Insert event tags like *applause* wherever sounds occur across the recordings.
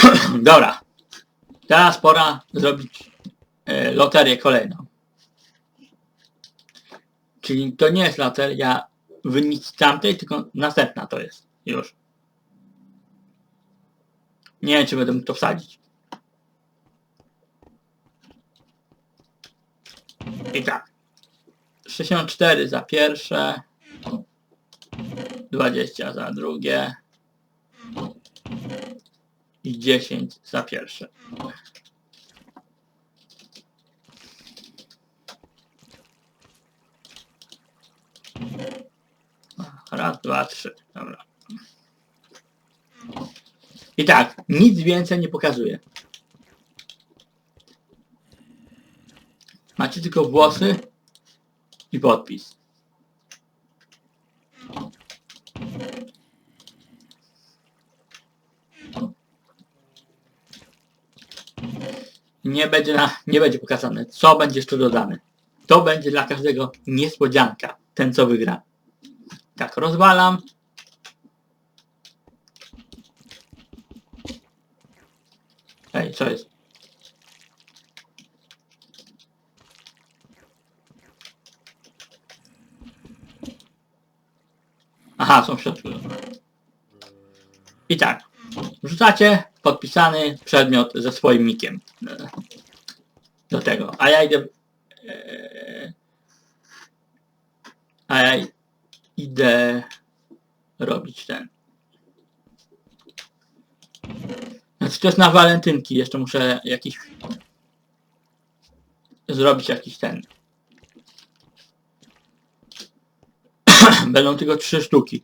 *clears throat* Dobra. Teraz pora zrobić e, loterię kolejną. Czyli to nie jest loteria wyniki tamtej, tylko następna to jest. Już. Nie wiem, czy będę mógł to wsadzić. I tak. 64 za pierwsze. 20 za drugie. I 10 za pierwsze. Raz, dwa, trzy. Dobra. I tak, nic więcej nie pokazuję. Macie tylko włosy i podpis. Nie będzie, na, nie będzie pokazane, co będzie jeszcze dodane. To będzie dla każdego niespodzianka, ten co wygra. Tak, rozwalam. Ej, co jest? Aha, są w środku. I tak. Wrzucacie podpisany przedmiot ze swoim nikiem. e, Do tego. A ja idę... e, A ja idę robić ten. Znaczy to jest na walentynki. Jeszcze muszę jakiś... Zrobić jakiś ten. *coughs* Będą tylko trzy sztuki.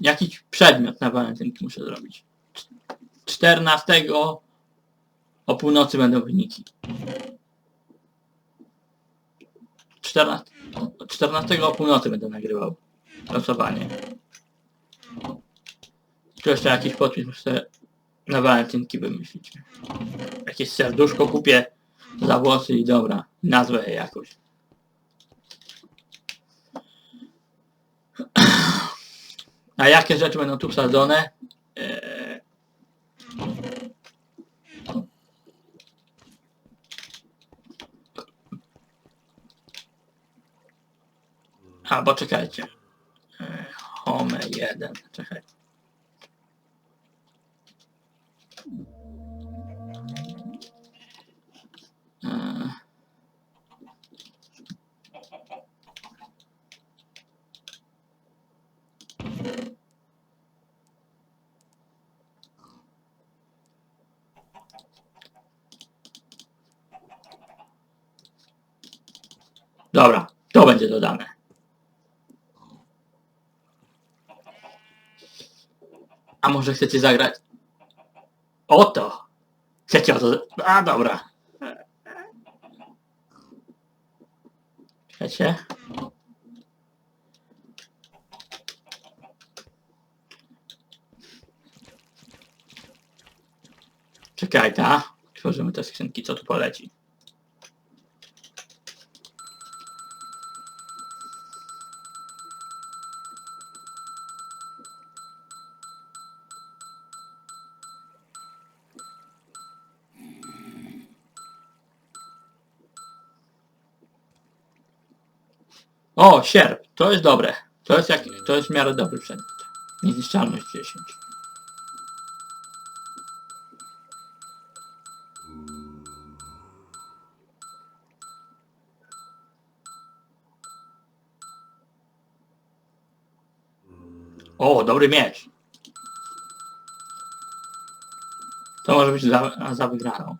Jakiś przedmiot na walentynki muszę zrobić. 14 o północy będą wyniki. 14, 14 o północy będę nagrywał losowanie. Tu jeszcze jakiś podpis muszę na walentynki wymyślić. Jakieś serduszko kupię za włosy i dobra, nazwę je jakoś. *clears throat* A jakie rzeczy będą tu wsadzone? Eee... A, bo czekajcie. Eee, Home 1, czekaj. Eee... Dobra, to będzie dodane. A może chcecie zagrać? Oto! Chcecie o to... A, dobra. Chcecie? Czekaj, ta. Tworzymy te skrzynki, co tu poleci. O, sierp. To jest dobre. To jest, jak, to jest w miarę dobry przedmiot. Niezniszczalność 10. O, dobry miecz. To może być za, za wygraną.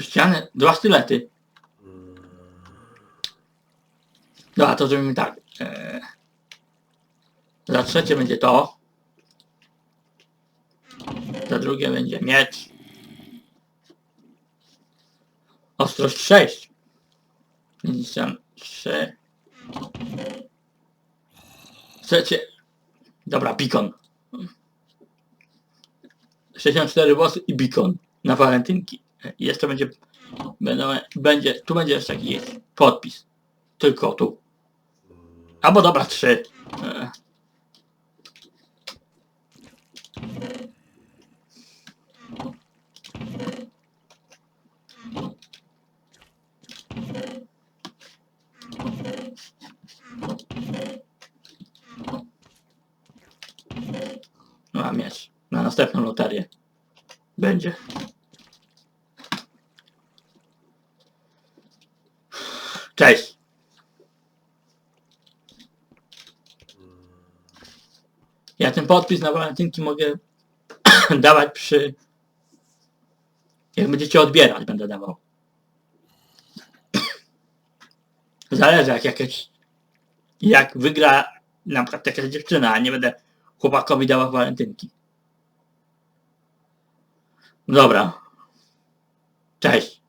Ściany, dwa stylety. Dobra, to zrobimy tak. Eee, za trzecie będzie to. Za drugie będzie miecz. Ostrość 6. Niszczam 3. Trzecie. Dobra, beacon. 64 włosy i beacon na walentynki. Jeszcze będzie będzie, tu będzie jeszcze jakiś podpis. Tylko tu. Albo dobra, trzy. E, No a miecz. Na następną loterię. Będzie. Cześć. Ja ten podpis na walentynki mogę *coughs* dawać przy... Jak będziecie odbierać, będę dawał. *coughs* Zależy jak jakieś... Jak wygra na przykład jakaś dziewczyna, a nie będę chłopakowi dała walentynki. Dobra. Cześć.